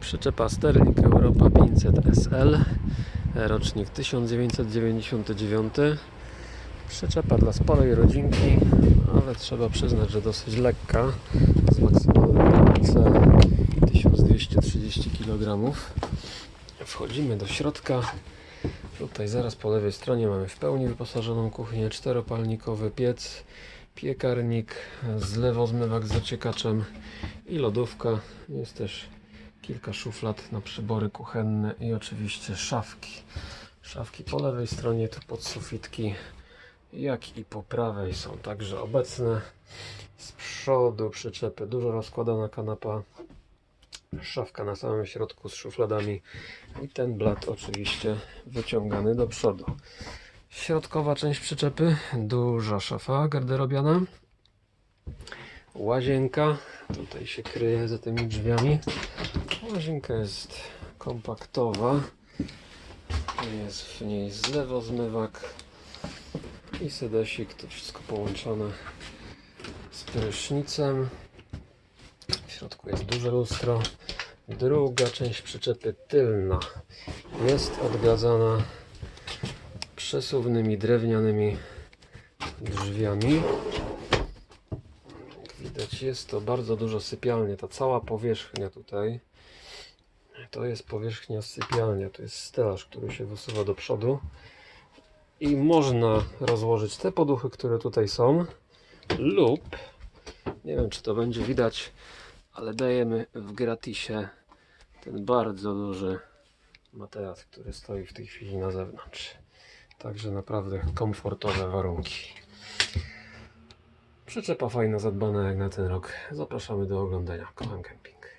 Przyczepa Sterling Europa 500 SL, rocznik 1999. Przyczepa dla sporej rodzinki, ale trzeba przyznać, że dosyć lekka, z maksymalnym mocy 1230 kg. Wchodzimy do środka. Tutaj zaraz po lewej stronie mamy w pełni wyposażoną kuchnię, czteropalnikowy piec, piekarnik, zlewozmywak z zaciekaczem i lodówka. Jest też kilka szuflad na przybory kuchenne i oczywiście szafki. Szafki po lewej stronie, tu pod sufitki, jak i po prawej są także obecne. Z przodu przyczepy, dużo rozkładana kanapa, szafka na samym środku z szufladami i ten blat oczywiście wyciągany do przodu. Środkowa część przyczepy, duża szafa garderobiana, łazienka, tutaj się kryje za tymi drzwiami. Łazienka jest kompaktowa, jest w niej zlewozmywak i sedesik, to wszystko połączone z prysznicem. W środku jest duże lustro. Druga część przyczepy tylna jest odgadzana przesuwnymi drewnianymi drzwiami. Widać jest to bardzo dużo sypialnia. Ta cała powierzchnia tutaj to jest powierzchnia sypialnia. To jest stelaż, który się wysuwa do przodu. I można rozłożyć te poduchy, które tutaj są lub nie wiem czy to będzie widać ale dajemy w gratisie ten bardzo duży materac, który stoi w tej chwili na zewnątrz. Także naprawdę komfortowe warunki. Przyczepa fajna, zadbana jak na ten rok. Zapraszamy do oglądania. Kocham kemping.